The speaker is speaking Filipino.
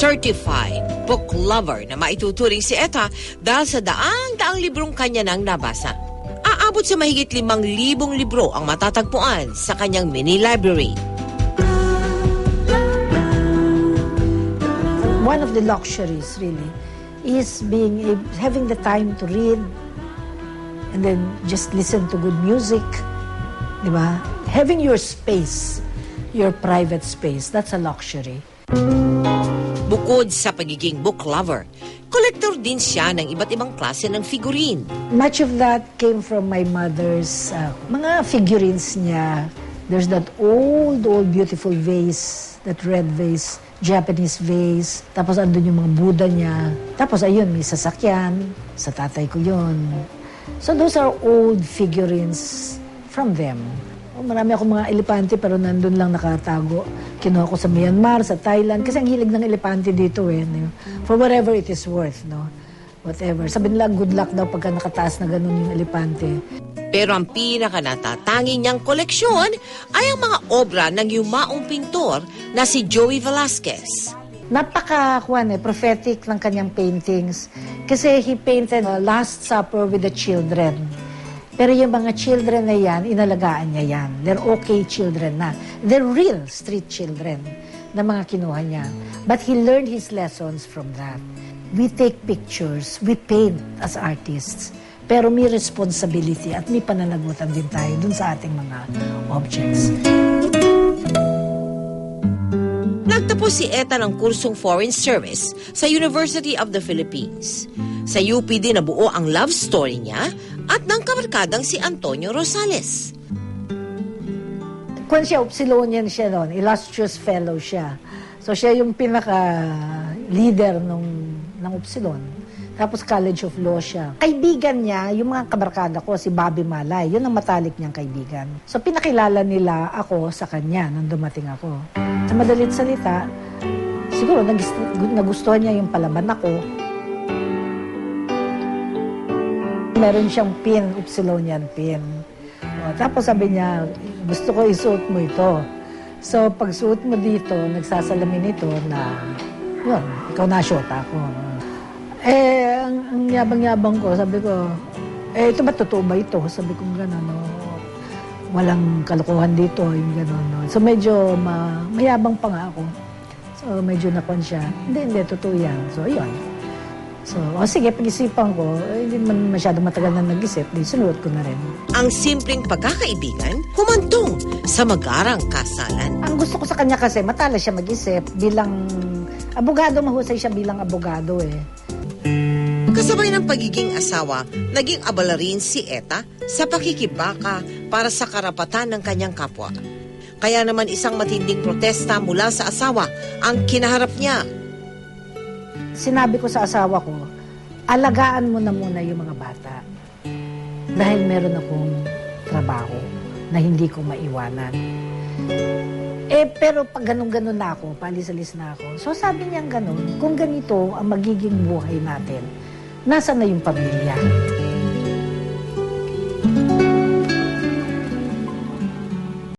certified book lover na maituturing si Eta dahil sa daang-daang librong kanya nang nabasa. Aabot sa mahigit limang libong libro ang matatagpuan sa kanyang mini library. one of the luxuries really is being having the time to read and then just listen to good music, di ba? Having your space, your private space, that's a luxury. Bukod sa pagiging book lover, kolektor din siya ng iba't ibang klase ng figurine. Much of that came from my mother's uh, mga figurines niya. There's that old, old beautiful vase, that red vase, Japanese vase. Tapos andun yung mga Buddha niya. Tapos ayun, may sasakyan. Sa tatay ko yun. So those are old figurines from them. Oh, marami akong mga elepante pero nandun lang nakatago. Kinuha ko sa Myanmar, sa Thailand. Kasi ang hilig ng elepante dito eh. no? For whatever it is worth, no? Whatever. Sabi nila, good luck daw pagka nakataas na ganun yung elepante. Pero ang pinaka-natatangi niyang koleksyon ay ang mga obra ng yumaong pintor na si Joey Velasquez. Napaka, kuwan eh, prophetic ng kanyang paintings. Kasi he painted uh, Last Supper with the children. Pero yung mga children na yan, inalagaan niya yan. They're okay children na. They're real street children na mga kinuha niya. But he learned his lessons from that. We take pictures, we paint as artists. Pero may responsibility at may pananagutan din tayo dun sa ating mga objects. Nagtapos si Eta ng kursong Foreign Service sa University of the Philippines. Sa UP din nabuo ang love story niya at ng kabarkadang si Antonio Rosales. Kung siya, Upsilonian siya noon, illustrious fellow siya. So siya yung pinaka-leader nung, ng Upsilon. Tapos College of Law siya. Kaibigan niya, yung mga kabarkada ko, si Bobby Malay, yun ang matalik niyang kaibigan. So pinakilala nila ako sa kanya nung dumating ako. Sa madalit salita, siguro nagustuhan niya yung palaban ako. Meron siyang pin, Upsilonian pin. O, tapos sabi niya, gusto ko isuot mo ito. So, pag suot mo dito, nagsasalamin ito na, yun, ikaw na syota ako. Eh, ang, ang yabang-yabang ko, sabi ko, eh, ito ba totoo ba ito? Sabi ko gano'n, no? Walang kalokohan dito, yung gano'n, no? So, medyo ma, mayabang pa nga ako. So, medyo nakon siya. Hindi, hindi, totoo yan. So, ayun. So, o sige, pag-isipan ko, eh, hindi man masyado matagal na nag-isip, di sinuot ko na rin. Ang simpleng pagkakaibigan humantong sa magarang kasalan. Ang gusto ko sa kanya kasi, matalas siya mag-isip bilang abogado, mahusay siya bilang abogado eh. Kasabay ng pagiging asawa, naging abala rin si Eta sa pakikibaka para sa karapatan ng kanyang kapwa. Kaya naman isang matinding protesta mula sa asawa ang kinaharap niya. Sinabi ko sa asawa ko, alagaan mo na muna yung mga bata. Dahil meron akong trabaho na hindi ko maiwanan. Eh, pero pag ganun-ganun na ako, palis-alis na ako. So sabi niya ganun, kung ganito ang magiging buhay natin, nasa na yung pamilya?